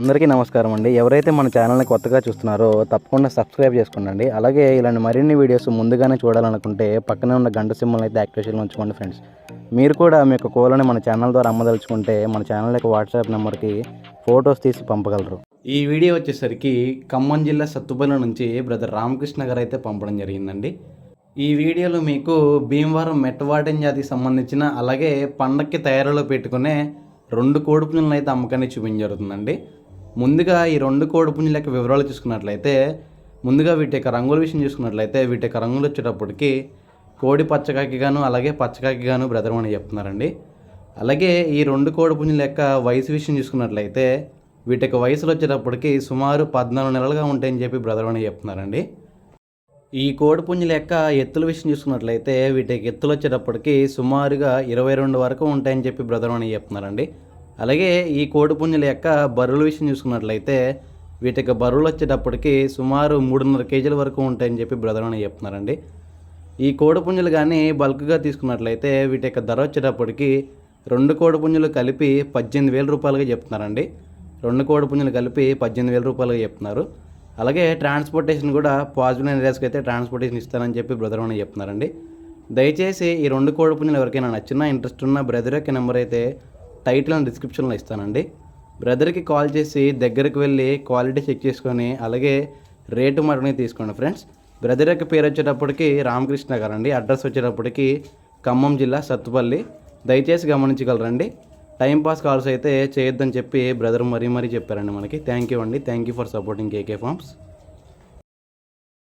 అందరికీ నమస్కారం అండి. ఎవరైతే మన ఛానల్ని కొత్తగా చూస్తున్నారో తప్పకుండా సబ్స్క్రైబ్ చేసుకోండి అలాగే ఇలాంటి మరిన్ని వీడియోస్ ముందుగానే చూడాలనుకుంటే పక్కనే ఉన్న గంట సింబల్ అయితే యాక్టివేషన్లో ఉంచుకోండి ఫ్రెండ్స్. మీరు కూడా మీ యొక్క కోలని మన ఛానల్ ద్వారా అమ్మదలుచుకుంటే మన ఛానల్ యొక్క వాట్సాప్ నెంబర్కి ఫొటోస్ తీసి పంపగలరు. ఈ వీడియో వచ్చేసరికి ఖమ్మం జిల్లా సత్తుపల్లి నుంచి బ్రదర్ రామకృష్ణ గారు అయితే పంపడం జరిగిందండి. ఈ వీడియోలో మీకు భీమవరం మెట్టవాటం జాతికి సంబంధించిన అలాగే పండక్కి తయారీలో పెట్టుకునే రెండు కోడిపులను అయితే అమ్మకాన్ని చూపించడం జరుగుతుందండి. ముందుగా ఈ రెండు కోడిపుంజుల యొక్క వివరాలు చూసుకున్నట్లయితే ముందుగా వీటి యొక్క రంగుల విషయం చూసుకున్నట్లయితే వీటి యొక్క రంగులు వచ్చేటప్పటికి కోడి పచ్చకాకి గాను అలాగే పచ్చకాకి గాను బ్రదర్ అని చెప్తున్నారండి. అలాగే ఈ రెండు కోడిపుంజుల యొక్క వయసు విషయం చూసుకున్నట్లయితే వీటి యొక్క వయసులు వచ్చేటప్పటికి సుమారు పద్నాలుగు నెలలుగా ఉంటాయని చెప్పి బ్రదర్ అని చెప్తున్నారండి. ఈ కోడిపుంజుల యొక్క ఎత్తుల విషయం చూసుకున్నట్లయితే వీటికి ఎత్తులు వచ్చేటప్పటికి సుమారుగా ఇరవై రెండు వరకు ఉంటాయని చెప్పి బ్రదర్ అని చెప్తున్నారండి. అలాగే ఈ కోడిపుంజుల యొక్క బరువుల విషయం చూసుకున్నట్లయితే వీటి యొక్క బరువులు వచ్చేటప్పటికి సుమారు మూడున్నర కేజీల వరకు ఉంటాయని చెప్పి బ్రదర్ అని చెప్తున్నారండి. ఈ కోడిపుంజులు కానీ బల్క్గా తీసుకున్నట్లయితే వీటి యొక్క ధర వచ్చేటప్పటికి రెండు కోడిపుంజులు కలిపి పద్దెనిమిది వేల రూపాయలుగా చెప్తున్నారండి. రెండు కోడిపుంజులు కలిపి పద్దెనిమిది వేల రూపాయలుగా చెప్తున్నారు. అలాగే ట్రాన్స్పోర్టేషన్ కూడా పాజిటివ్ ఏరియాస్కి అయితే ట్రాన్స్పోర్టేషన్ ఇస్తానని చెప్పి బ్రదర్ అని చెప్తున్నారండి. దయచేసి ఈ రెండు కోడిపుంజులు ఎవరికైనా నచ్చినా ఇంట్రెస్ట్ ఉన్న బ్రదర్ యొక్క నెంబర్ అయితే టైటిల్ అండ్ డిస్క్రిప్షన్లో ఇస్తానండి. బ్రదర్కి కాల్ చేసి దగ్గరికి వెళ్ళి క్వాలిటీ చెక్ చేసుకొని అలాగే రేటు మరణి తీసుకోండి ఫ్రెండ్స్ బ్రదర్ యొక్క పేరు వచ్చేటప్పటికి రామకృష్ణ గారు అండి. అడ్రస్ వచ్చేటప్పటికి ఖమ్మం జిల్లా సత్తుపల్లి. దయచేసి గమనించగలరండి. టైంపాస్ కాల్స్ అయితే చేయొద్దని చెప్పి బ్రదర్ మరీ మరీ చెప్పారండి మనకి. థ్యాంక్ యూ అండి. Thank you for supporting KK farms